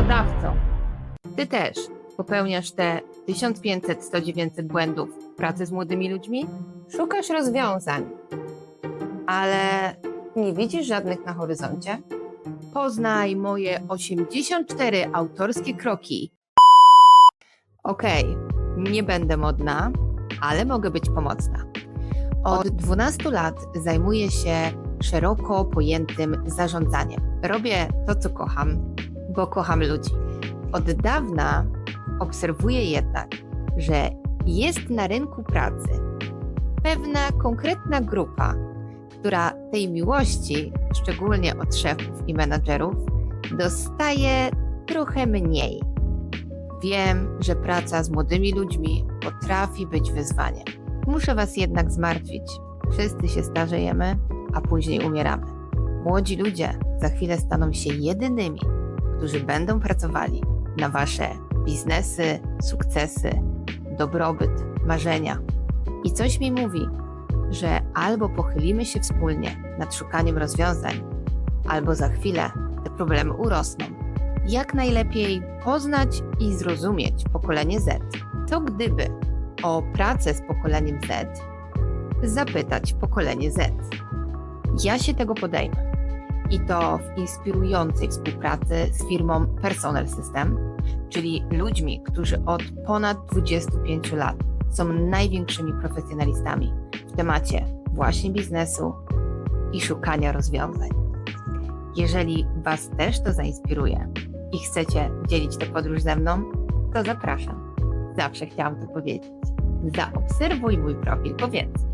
pracodawcą. Ty też popełniasz te 1500-1900 błędów w pracy z młodymi ludźmi? Szukasz rozwiązań, ale nie widzisz żadnych na horyzoncie? Poznaj moje 84 autorskie kroki. Okej, nie będę modna, ale mogę być pomocna. Od 12 lat zajmuję się szeroko pojętym zarządzaniem. Robię to, co kocham, bo kocham ludzi. Od dawna obserwuję jednak, że jest na rynku pracy pewna konkretna grupa, która tej miłości, szczególnie od szefów i menadżerów, dostaje trochę mniej. Wiem, że praca z młodymi ludźmi potrafi być wyzwaniem. Muszę Was jednak zmartwić. Wszyscy się starzejemy, a później umieramy. Młodzi ludzie za chwilę staną się jedynymi, którzy będą pracowali na Wasze biznesy, sukcesy, dobrobyt, marzenia. I coś mi mówi, że albo pochylimy się wspólnie nad szukaniem rozwiązań, albo za chwilę te problemy urosną. Jak najlepiej poznać i zrozumieć pokolenie Z? Co gdyby o pracę z pokoleniem Z zapytać pokolenie Z? Ja się tego podejmę. I to w inspirującej współpracy z firmą Personal System, czyli ludźmi, którzy od ponad 25 lat są największymi profesjonalistami w temacie właśnie biznesu i szukania rozwiązań. Jeżeli Was też to zainspiruje i chcecie dzielić tę podróż ze mną, to zapraszam. Zawsze chciałam to powiedzieć. Zaobserwuj mój profil po więcej.